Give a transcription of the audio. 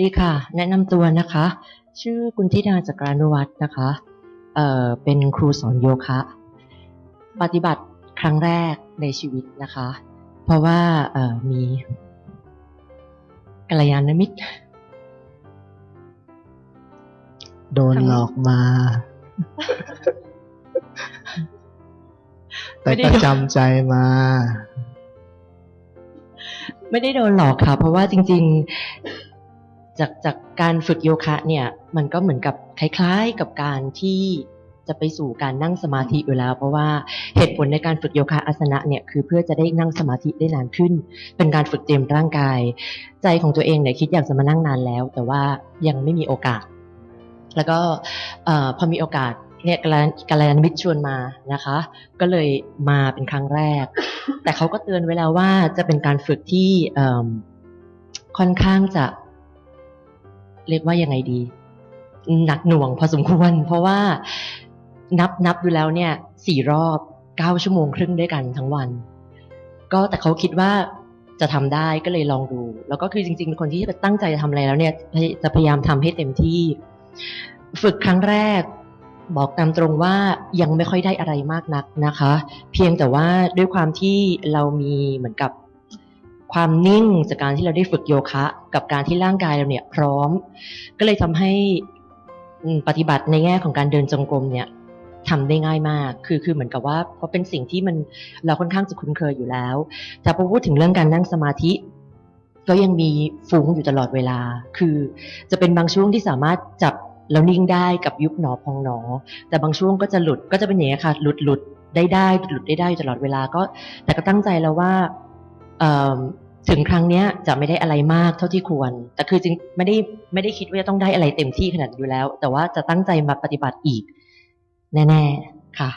ดีค่ะ แนะนำตัวนะคะ ชื่อกุณธิดาจักรานุวัฒน์นะคะเอ่อเป็นครูสอนโยคะ ปฏิบัติครั้งแรกในชีวิตนะคะ เพราะว่าเอ่อมีกัลยาณมิตร โดนหลอกมา แต่ไม่ได้ก็โดนจำใจมา ไม่ได้โดนหลอกค่ะ เพราะว่าจริง ๆ จากจากการฝึกโยคะเนี่ยมันก็เหมือนกับคล้ายๆกับการที่จะไปสู่การนั่งสมาธิอยู่แล้ว เพราะว่าเหตุผลในการฝึกโยคะอาสนะเนี่ยคือเพื่อจะได้นั่งสมาธิได้นานขึ้น เป็นการฝึกเตรียมร่างกาย ใจของตัวเองเนี่ยคิดอยากจะมานั่งนานแล้ว แต่ว่ายังไม่มีโอกาส แล้วก็พอมีโอกาสเนี่ยกาลกาลยานมิตรชวนมานะคะ ก็เลยมาเป็นครั้งแรก แต่เขาก็เตือนไว้แล้วว่าจะเป็นการฝึกที่ค่อนข้างจะ เรียกว่ายังไงดี หนักหน่วงพอสมควร เพราะว่านับนับดูแล้วเนี่ยสี่รอบเก้าชั่วโมงครึ่งด้วยกันทั้งวัน ก็แต่เขาคิดว่าจะทำได้ก็เลยลองดู แล้วก็คือจริงๆเป็นคนที่ตั้งใจจะทำอะไรแล้วเนี่ยจะพยายามทำให้เต็มที่ ฝึกครั้งแรก บอกตามตรงว่ายังไม่ค่อยได้อะไรมากนักนะคะ เพียงแต่ว่าด้วยความที่เรามีเหมือนกับ ความนิ่งจากการที่เราได้ฝึกโยคะ กับการที่ร่างกายเราเนี่ยพร้อม ก็เลยทำให้ปฏิบัติในแง่ของการเดินจงกรมเนี่ยทำได้ง่ายมาก คือคือเหมือนกับว่าเพราะเป็นสิ่งที่มันเราค่อนข้างจะคุ้นเคยอยู่แล้ว แต่พอพูดถึงเรื่องการนั่งสมาธิ ก็ยังมีฟุ้งอยู่ตลอดเวลา คือจะเป็นบางช่วงที่สามารถจับแล้วนิ่งได้กับยุบหนอพองหนอ แต่บางช่วงก็จะหลุดก็จะเป็นอย่างนี้ค่ะ หลุดหลุดได้ได้หลุดได้ได้ตลอดเวลาก็ แต่ก็ตั้งใจแล้วว่า ถึงครั้งเนี้ยจะไม่ได้อะไรมากเท่าที่ควร แต่คือจริงไม่ได้ไม่ได้คิดว่าจะต้องได้อะไรเต็มที่ขนาดอยู่แล้ว แต่ว่าจะตั้งใจมาปฏิบัติอีก แน่ ๆ ค่ะ